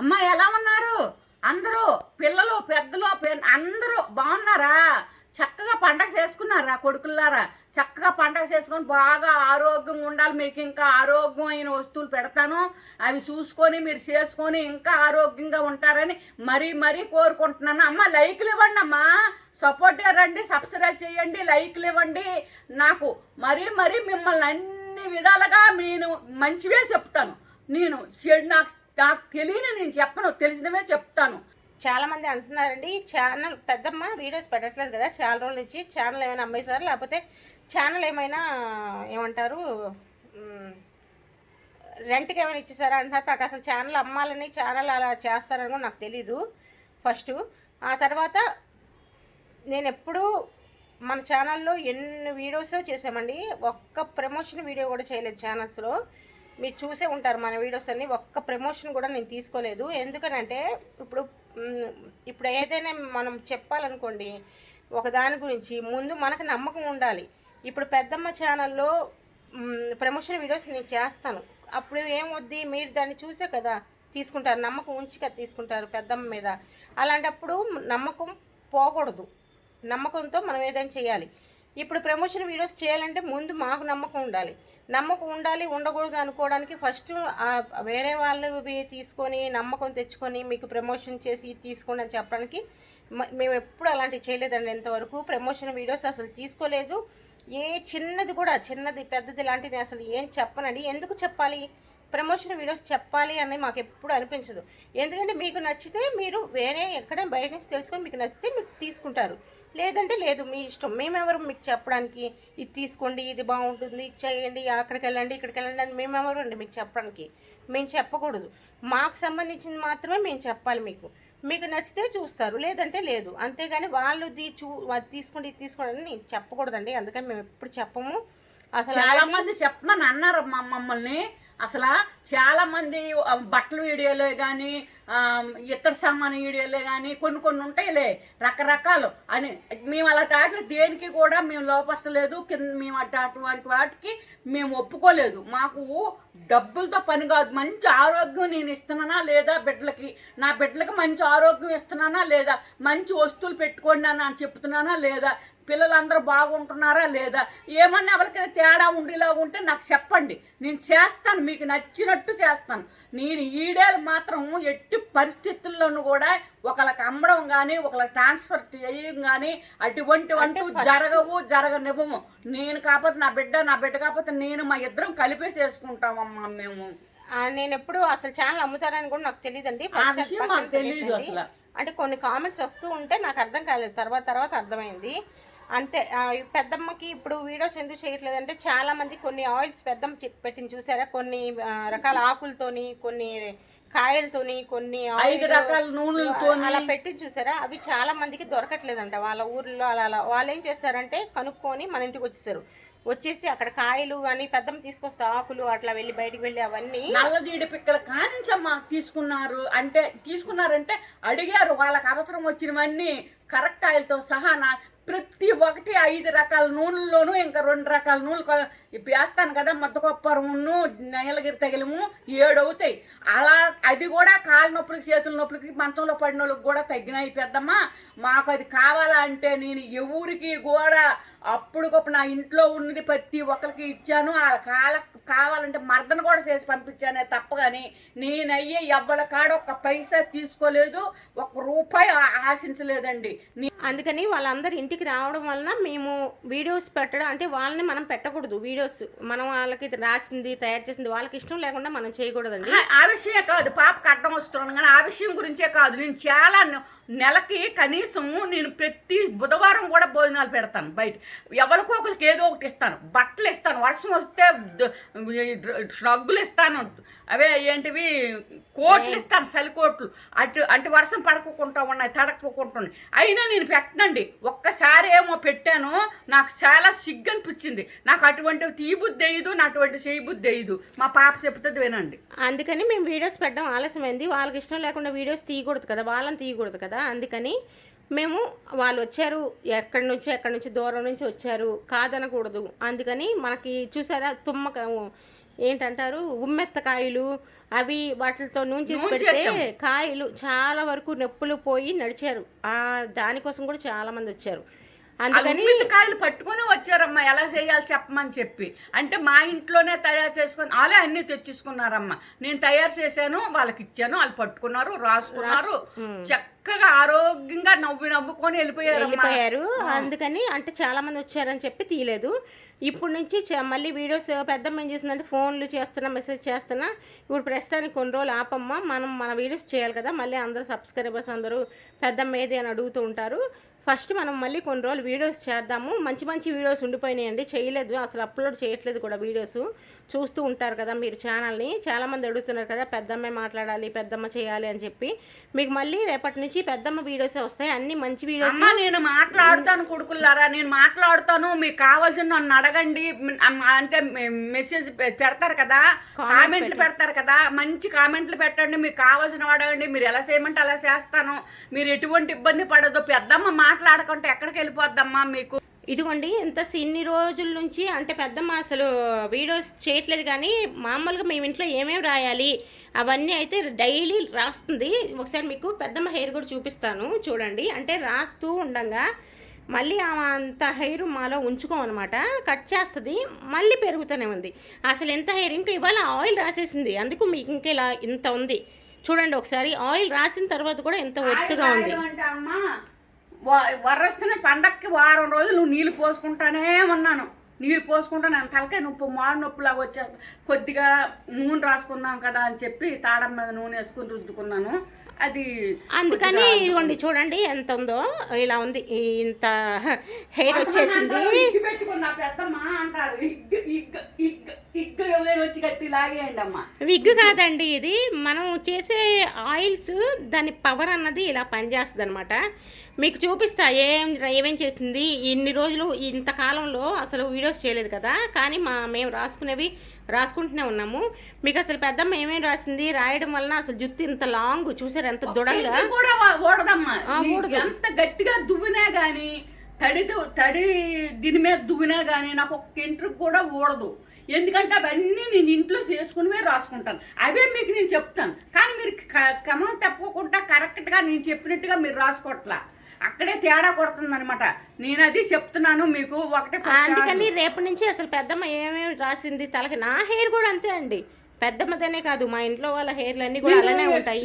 అమ్మ ఎలా ఉన్నారు? అందరూ పిల్లలు పెద్దలు అందరూ బాగున్నారా? చక్కగా పండగ చేసుకున్నారా కొడుకులారా చక్కగా పండగ చేసుకొని బాగా ఆరోగ్యంగా ఉండాలి. మీకు ఇంకా ఆరోగ్యమైన వస్తువులు పెడతాను. అవి చూసుకొని మీరు చేసుకొని ఇంకా ఆరోగ్యంగా ఉంటారని మరీ మరీ కోరుకుంటున్నాను. అమ్మ లైక్లు ఇవ్వండి అమ్మా. సపోర్ట్ రండి సబ్స్క్రైబ్ చేయండి లైక్లు ఇవ్వండి. నాకు మరీ మరీ మిమ్మల్ని అన్ని విధాలుగా నేను మంచివే చెప్తాను. నేను చెడు నాకు నాకు తెలియని నేను చెప్పను తెలిసినవే చెప్తాను. చాలా మంది అంటున్నారండి ఛానల్ పెద్దమ్మ వీడియోస్ పెట్టట్లేదు కదా చాలా రోజుల నుంచి ఛానల్ ఏమైనా అమ్మేశారు? లేకపోతే ఛానల్ ఏమైనా ఏమంటారు రెంట్కి ఏమైనా ఇచ్చేసారా అంటారు నాకు అసలు ఛానల్ అమ్మాలని ఛానల్ అలా చేస్తారని కూడా నాకు తెలీదు ఫస్ట్. ఆ తర్వాత నేను ఎప్పుడూ మన ఛానల్లో ఎన్ని వీడియోస్ చేసామండి ఒక్క ప్రమోషన్ వీడియో కూడా చేయలేదు ఛానల్స్లో. మీరు చూసే ఉంటారు మన వీడియోస్ అన్ని. ఒక్క ప్రమోషన్ కూడా నేను తీసుకోలేదు. ఎందుకనంటే ఇప్పుడు ఇప్పుడు ఏదైనా మనం చెప్పాలనుకోండి ఒక దాని గురించి ముందు మనకు నమ్మకం ఉండాలి. ఇప్పుడు పెద్దమ్మ ఛానల్లో ప్రమోషన్ వీడియోస్ నేను చేస్తాను. అప్పుడు ఏమొద్ది? మీరు దాన్ని చూసే కదా తీసుకుంటారు. నమ్మకం ఉంచి కదా తీసుకుంటారు పెద్దమ్మ మీద. అలాంటప్పుడు నమ్మకం పోకూడదు. నమ్మకంతో మనం ఏదైనా చేయాలి. ఇప్పుడు ప్రమోషన్ వీడియోస్ చేయాలంటే ముందు మాకు నమ్మకం ఉండాలి. నమ్మకం ఉండాలి ఉండకూడదు అనుకోవడానికి ఫస్ట్ వేరే వాళ్ళు తీసుకొని నమ్మకం తెచ్చుకొని మీకు ప్రమోషన్ చేసి తీసుకోండి అని చెప్పడానికి మేము ఎప్పుడు అలాంటివి చేయలేదండి ఇంతవరకు. ప్రమోషన్ వీడియోస్ అసలు తీసుకోలేదు. ఏ చిన్నది కూడా చిన్నది పెద్దది లాంటిది అసలు ఏం చెప్పనండి. ఎందుకు చెప్పాలి? ప్రమోషన్ వీడియోస్ చెప్పాలి అని మాకు ఎప్పుడు అనిపించదు. ఎందుకంటే మీకు నచ్చితే మీరు వేరే ఎక్కడ బయట నుంచి తెలుసుకొని మీకు నచ్చితే మీరు తీసుకుంటారు. లేదంటే లేదు మీ ఇష్టం. మేమెవరు మీకు చెప్పడానికి ఇది తీసుకోండి ఇది బాగుంటుంది ఇది చేయండి అక్కడికి వెళ్ళండి ఇక్కడికి వెళ్ళండి అని మేమెవరు అండి మీకు చెప్పడానికి. మేము చెప్పకూడదు. మాకు సంబంధించింది మాత్రమే మేము చెప్పాలి మీకు. మీకు నచ్చితే చూస్తారు లేదంటే లేదు. అంతేగాని వాళ్ళది చూ అది తీసుకోండి ఇది తీసుకోండి అని నేను చెప్పకూడదండి. అందుకని మేము ఎప్పుడు చెప్పము. అసలు చాలా మంది చెప్పమని అన్నారు మా మమ్మల్ని. అసలు చాలామంది బట్టల వీడియోలే కానీ ఇతర సామాన్ వీడియోలే కానీ కొన్ని కొన్ని ఉంటాయిలే రకరకాలు. అని మేము అలాంటి వాటికి దేనికి కూడా మేము లోపరచలేదు కింద మేము అటువంటి వాటికి మేము ఒప్పుకోలేదు. మాకు డబ్బులతో పని కాదు మంచి ఆరోగ్యం నేను ఇస్తున్నానా లేదా బిడ్డలకి? నా బిడ్డలకి మంచి ఆరోగ్యం ఇస్తున్నానా లేదా? మంచి వస్తువులు పెట్టుకోండి అని చెప్తున్నానా లేదా? పిల్లలందరూ బాగుంటున్నారా లేదా? ఏమన్నా ఎవరికైనా తేడా ఉండేలా ఉంటే నాకు చెప్పండి. నేను చేస్తాను మీకు నచ్చినట్టు చేస్తాను. నేను ఈడేలు మాత్రం ఎట్టి పరిస్థితుల్లోనూ కూడా ఒకళ్ళకి అమ్మడం కానీ ఒకళ్ళకి ట్రాన్స్ఫర్ చేయడం కానీ అటువంటి వంటి జరగవు జరగనివ్వము. నేను కాకపోతే నా బిడ్డ నా బిడ్డ కాకపోతే నేను మా ఇద్దరం కలిపేసేసుకుంటామమ్మా మేము. నేను ఎప్పుడు అసలు ఛానల్ అమ్ముతారని కూడా నాకు తెలియదండి తెలీదు అసలు. అంటే కొన్ని కామెంట్స్ వస్తూ ఉంటే నాకు అర్థం కాలేదు. తర్వాత తర్వాత అర్థమైంది. అంతే. పెద్దమ్మకి ఇప్పుడు వీడియోస్ ఎందుకు చేయట్లేదు అంటే చాలా మంది కొన్ని ఆయిల్స్ పెద్దమ్మ పెట్టింది చూసారా? కొన్ని రకాల ఆకులతోని కొన్ని కాయలతోని కొన్ని ఐదు రకాల అలా పెట్టి చూసారా? అవి చాలా మందికి దొరకట్లేదంట. వాళ్ళ ఊర్లో అలా అలా. వాళ్ళు ఏం చేస్తారంటే కనుక్కొని మన ఇంటికి వచ్చేసారు. వచ్చేసి అక్కడ కాయలు కానీ పెద్దమ్మ తీసుకొస్తే ఆకులు అట్లా వెళ్ళి బయటికి వెళ్ళి అవన్నీ నల్ల జీడి పిక్కల కానించమ్మా తీసుకున్నారు. అంటే తీసుకున్నారంటే అడిగారు వాళ్ళకి అవసరం వచ్చినవన్నీ కరెక్ట్ ఆయిల్తో సహా నా ప్రతి ఒక్కటి ఐదు రకాల నూనెల్లోనూ ఇంకా రెండు రకాల నూనెలు వేస్తాను కదా మద్దకొప్పరమును నీలగిరి తగిలము ఏడు అవుతాయి. అలా అది కూడా కాళ్ళ నొప్పులకి చేతుల నొప్పులకి మంచంలో పడిన వాళ్ళకి కూడా తగ్గినాయి పెద్దమ్మా. మాకు అది కావాలంటే నేను ఎవరికి కూడా అప్పుడుకప్పుడు నా ఇంట్లో ఉన్నది ప్రతి ఒక్కరికి ఇచ్చాను. ఆ కాల కావాలంటే మర్దన కూడా చేసి పంపించానే తప్ప కానీ నేనయ్యే ఎవ్వల కాడ ఒక్క పైసా తీసుకోలేదు ఒక్క రూపాయి ఆశించలేదండి. అందుకని వాళ్ళందరూ ఇంటికి రావడం వలన మేము వీడియోస్ పెట్టడం అంటే వాళ్ళని మనం పెట్టకూడదు. వీడియోస్ మనం వాళ్ళకి రాసింది తయారు చేసింది వాళ్ళకి ఇష్టం లేకుండా మనం చేయకూడదండి. ఆ- ఆ విషయమే కాదు. పాపకు అడ్డం వస్తున్నాను కానీ ఆ విషయం గురించే కాదు. నేను చాలా నెలకి కనీసం నేను ప్రతి బుధవారం కూడా భోజనాలు పెడతాను బయట. ఎవరికో ఒకరికి ఏదో ఒకటి ఇస్తాను. బట్టలు ఇస్తాను. వర్షం వస్తే స్నగ్గులు ఇస్తాను. అవే ఏంటివి? కోట్లు ఇస్తాను చలికోట్లు అటు అంటే వర్షం పడకుండా ఉన్నాయి తడకపోకుండా అయినా నేను పెట్టనండి. ఒక్కసారి ఏమో పెట్టాను నాకు చాలా సిగ్గు అనిపించింది నాకు అటువంటి తీ బుద్ధి వేయదు నా అటువంటి చేయి వేయదు మా పాప చెప్తుంది వినండి. అందుకని మేము వీడియోస్ పెట్టడం ఆలస్యమైంది వాళ్ళకి ఇష్టం లేకుండా వీడియోస్ తీయకూడదు కదా వాళ్ళని తీయకూడదు కదా. అందుకని మేము వాళ్ళు వచ్చారు ఎక్కడి నుంచి ఎక్కడి నుంచి దూరం నుంచి వచ్చారు కాదనకూడదు. అందుకని మనకి చూసారా తుమ్మక ఏంటంటారు? ఉమ్మెత్తకాయలు అవి వాటితో నూనె నూనె పెడితే చేసాం. కాయలు చాలా వరకు నొప్పులు పోయి నడిచారు. ఆ దానికోసం కూడా చాలా మంది వచ్చారు. అందుకని కాయలు పట్టుకొని వచ్చారమ్మా ఎలా చేయాలి చెప్పమని చెప్పి. అంటే మా ఇంట్లోనే తయారు చేసుకొని వాళ్ళే అన్ని తెచ్చేసుకున్నారమ్మా. నేను తయారు చేశాను వాళ్ళకి ఇచ్చాను వాళ్ళు పట్టుకున్నారు రాసుకున్నారు. చక్కగా ఆరోగ్యంగా నవ్వి నవ్వుకొని వెళ్ళిపోయారు. వెళ్ళిపోయారు అందుకని అంటే చాలా మంది వచ్చారని చెప్పి తీయలేదు. ఇప్పుడు నుంచి మళ్ళీ వీడియోస్ పెద్దమ్మ ఏం చేసిందంటే ఫోన్లు చేస్తున్నా మెసేజ్ చేస్తున్నా. ఇప్పుడు ప్రస్తుతానికి కొన్ని రోజులు ఆపమ్మ. మనం మన వీడియోస్ చేయాలి కదా. మళ్ళీ అందరూ సబ్స్క్రైబర్స్ అందరూ పెద్దమ్మ ఏది అని అడుగుతూ ఉంటారు. ఫస్ట్ మనం మళ్ళీ కొన్ని రోజులు వీడియోస్ చేద్దాము. మంచి మంచి వీడియోస్ ఉండిపోయినాయండి. చేయలేదు. అసలు అప్లోడ్ చేయట్లేదు కూడా వీడియోస్. చూస్తూ ఉంటారు కదా మీరు ఛానల్ని. చాలామంది అడుగుతున్నారు కదా పెద్దమ్మే మాట్లాడాలి పెద్దమ్మ చేయాలి అని చెప్పి. మీకు మళ్ళీ రేపటి నుంచి పెద్దమ్మ వీడియోస్ వస్తాయి. అన్ని మంచి వీడియోస్. నేను మాట్లాడుతాను కొడుకులారా నేను మాట్లాడుతాను. మీకు కావాల్సిన నన్ను అడగండి. అంటే మెసేజ్ పెడతారు కదా. కామెంట్లు పెడతారు కదా. మంచి కామెంట్లు పెట్టండి. మీకు కావాల్సిన అడగండి. మీరు ఎలా చేయమంటే అలా చేస్తాను. మీరు ఎటువంటి ఇబ్బంది పడదు పెద్దమ్మ మాట్లాడకుంటే ఎక్కడికి వెళ్ళిపోద్దమ్మా మీకు? ఇదిగోండి ఇంత ఇన్ని రోజుల నుంచి అంటే పెద్దమ్మ అసలు వీడియోస్ చేయట్లేదు కానీ మామూలుగా మేము ఇంట్లో ఏమేమి రాయాలి అవన్నీ అయితే డైలీ రాస్తుంది. ఒకసారి మీకు పెద్దమ్మ హెయిర్ కూడా చూపిస్తాను చూడండి. అంటే రాస్తూ ఉండగా మళ్ళీ అంత హెయిర్ మాలో ఉంచుకోమన్నమాట కట్ చేస్తుంది మళ్ళీ పెరుగుతూనే ఉంది. అసలు ఎంత హెయిర్? ఇంకా ఇవాళ ఆయిల్ రాసేసింది అందుకు మీకు ఇంకా ఇలా ఇంత ఉంది. చూడండి ఒకసారి ఆయిల్ రాసిన తర్వాత కూడా ఎంత ఒత్తుగా ఉంది. రాయడం అంటే పండక్కి వారం రోజులు నువ్వు నీళ్ళు పోసుకుంటానే ఉన్నాను. నీళ్ళు పోసుకుంటాను తలకాయ నొప్పి మాడు నొప్పులాగా వచ్చేస్తా. కొద్దిగా నూనె రాసుకుందాం కదా అని చెప్పి తాడం మీద నూనె వేసుకుని రుద్దుకున్నాను. అది అందుకని ఇదిగోండి చూడండి ఎంత ఉందో. ఇలా ఉంది. ఇంత హెయిర్ వచ్చేసింది. ఇగ్గు పెట్టుకున్నా పెద్దమ్మ అంటారు. ఇగ్గు ఇగ్గు ఇగ్గు ఇగ్గు ఎవరైనా వచ్చి కట్టి లాగేయండి అమ్మా. విగ్ కాదండి ఇది. మనం చేసే ఆయిల్స్ దాని పవర్ అన్నది ఇలా పనిచేస్తుంది అనమాట మీకు చూపిస్తా ఏం ఏమేం చేసింది ఇన్ని రోజులు ఇంతకాలంలో అసలు వీడియోస్ చేయలేదు కదా. కానీ మా మేము రాసుకునేవి రాసుకుంటూనే ఉన్నాము. మీకు అసలు పెద్దమ్మ ఏమేమి రాసింది? రాయడం వలన అసలు జుట్టు ఇంత లాంగ్ చూసారు ఎంత దృఢంగా? కూడా. ఎంత గట్టిగా దువ్వినా గానీ తడితో తడి దీని మీద దువ్వినా గానీ నాకు ఒక్క ఇంట్రికి కూడా ఊడదు. ఎందుకంటే అవన్నీ నేను ఇంట్లో చేసుకునివే రాసుకుంటాను. అవే మీకు నేను చెప్తాను. కానీ మీరు క్రమం తప్పకుండా కరెక్ట్గా నేను చెప్పినట్టుగా మీరు రాసుకోవట్లా. అక్కడే తేడా కొడుతుంది అనమాట నేను అది చెప్తున్నాను మీకు ఒకటే అందుకని రేపటి నుంచి అసలు పెద్దమ్మ ఏమేమి రాసింది తలకి నా హెయిర్ కూడా అంతే అండి. పెద్దమ్మదనే కాదు మా ఇంట్లో వాళ్ళ హెయిర్లు అన్నీ కూడా అలానే ఉంటాయి.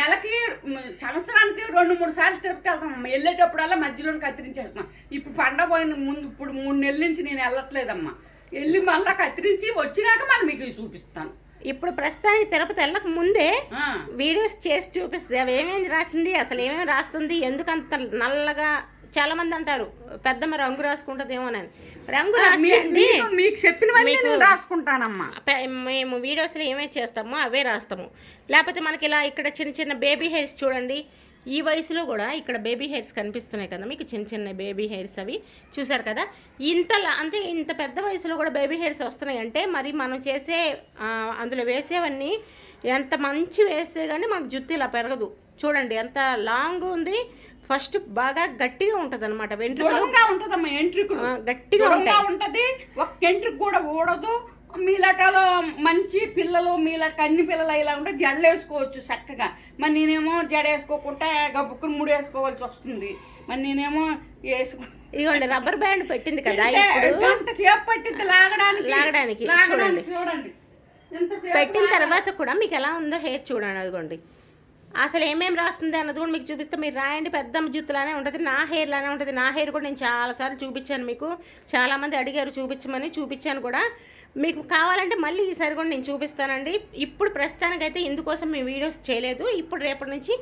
నెలకి సంవత్సరానికి రెండు మూడు సార్లు తిరుపతి వెళ్తాం వెళ్ళేటప్పుడల్లా మధ్యలో కత్తిరించేస్తున్నాం. ఇప్పుడు పండగ పోయిన ముందు ఇప్పుడు మూడు నెలల నుంచి నేను వెళ్ళట్లేదమ్మా. వెళ్ళి మళ్ళీ కత్తిరించి వచ్చినాక మళ్ళీ మీకు చూపిస్తాను. ఇప్పుడు ప్రస్తుతానికి తిరుపతి వెళ్ళక ముందే. వీడియోస్ చేసి చూపిస్తుంది. అవి ఏమేమి రాసింది అసలు ఏమేమి రాస్తుంది ఎందుకంత నల్లగా చాలా మంది అంటారు పెద్దమ్మ రంగు రాసుకుంటుందేమోనని రంగు అండి. మీకు- చెప్పినవన్నీ నేను రాసుకుంటానమ్మా. మేము వీడియోస్లో ఏమేమి చేస్తామో అవే రాస్తాము. లేకపోతే మనకి ఇలా ఇక్కడ చిన్న చిన్న బేబీ హెయిర్స్ చూడండి. ఈ వయసులో కూడా ఇక్కడ బేబీ హెయిర్స్ కనిపిస్తున్నాయి కదా మీకు చిన్న చిన్న బేబీ హెయిర్స్ అవి చూసారు కదా? ఇంత లా- అంటే ఇంత పెద్ద వయసులో కూడా బేబీ హెయిర్స్ వస్తున్నాయి అంటే మరి మనం చేసే అందులో వేసేవన్నీ ఎంత మంచి వేస్తే కానీ మనకు జుట్టు ఇలా పెరగదు. చూడండి ఎంత లాంగ్ ఉంది. ఫస్ట్ బాగా గట్టిగా ఉంటుంది అనమాట వెంట్రుకలు. గట్టిగా ఉంటాయి. ఉంటది ఒక ఎంట్రికి కూడా ఊడదు మీలటలో మంచి పిల్లలు మీలట అన్ని పిల్లలు ఇలా ఉంటే జడలు వేసుకోవచ్చు చక్కగా. మరి నేనేమో జడ వేసుకోకుండా గబుక్కుని ముడి వేసుకోవాల్సి వస్తుంది. మరి నేనేమో వేసుకో ఇదిగోండి రబ్బర్ బ్యాండ్ పెట్టింది కదా గంట సేపు పట్టింది లాగడానికి. లాగడానికి, చూడండి. ఎంతసేపు పెట్టిన తర్వాత కూడా మీకు ఎలా ఉందో హెయిర్ చూడండి అదిగోండి. అసలు ఏమేమి రాస్తుంది అన్నది కూడా మీకు చూపిస్తే. మీరు రాయండి పెద్ద జుత్తులానే ఉంటుంది నా హెయిర్ లానే ఉంటుంది. నా హెయిర్ కూడా నేను చాలాసార్లు చూపించాను మీకు. చాలామంది అడిగారు చూపించమని చూపించాను కూడా. మీకు కావాలంటే మళ్ళీ ఈసారి కూడా నేను చూపిస్తానండి. ఇప్పుడు ప్రస్తుతానికైతే ఇందుకోసం మేము వీడియోస్ చేయలేదు. ఇప్పుడు రేపటి నుంచి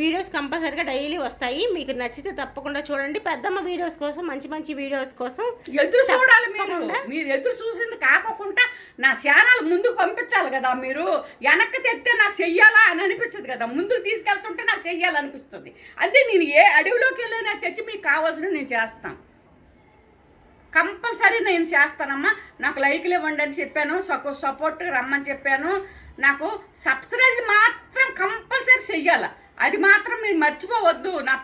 వీడియోస్ కంపల్సరీగా డైలీ వస్తాయి. మీకు నచ్చితే తప్పకుండా చూడండి. పెద్దమ్మ వీడియోస్ కోసం మంచి మంచి వీడియోస్ కోసం ఎదురు చూడాలి మీరు. మీరు ఎదురు చూసింది కాకోకుండా నా ఛానల్ ముందుకు పంపించాలి కదా మీరు. వెనక్కి తెస్తే నాకు చెయ్యాలా అని అనిపిస్తుంది కదా. ముందుకు తీసుకెళ్తుంటే నాకు చెయ్యాలనిపిస్తుంది. అదే నేను ఏ అడవిలోకి వెళ్ళినా తెచ్చి మీకు కావాల్సిన నేను చేస్తాను. కంపల్సరీ నేను చేస్తానమ్మా. నాకు లైక్లు ఇవ్వండి అని చెప్పాను. సపోర్ట్ రమ్మని చెప్పాను. నాకు సబ్స్క్రైజ్ మాత్రం కంపల్సరీ చెయ్యాలి. అది మాత్రం మీరు మర్చిపోవద్దు. నా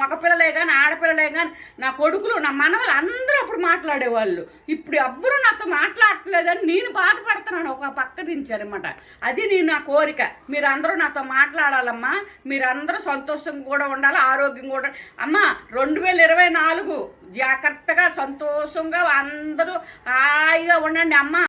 మగపిల్లలే కానీ ఆడపిల్లలే కానీ నా కొడుకులు నా మనవలు అందరూ అప్పుడు మాట్లాడేవాళ్ళు. ఇప్పుడు ఎవ్వరూ నాతో మాట్లాడట్లేదని నేను బాధపడుతున్నాను ఒక పక్క నుంచి అనమాట అది నేను నా కోరిక. మీరు అందరూ నాతో మాట్లాడాలమ్మా. మీరందరూ సంతోషంగా కూడా ఉండాలి ఆరోగ్యం కూడా అమ్మ రెండు వేల ఇరవై నాలుగు జాగ్రత్తగా సంతోషంగా అందరూ హాయిగా ఉండండి అమ్మ.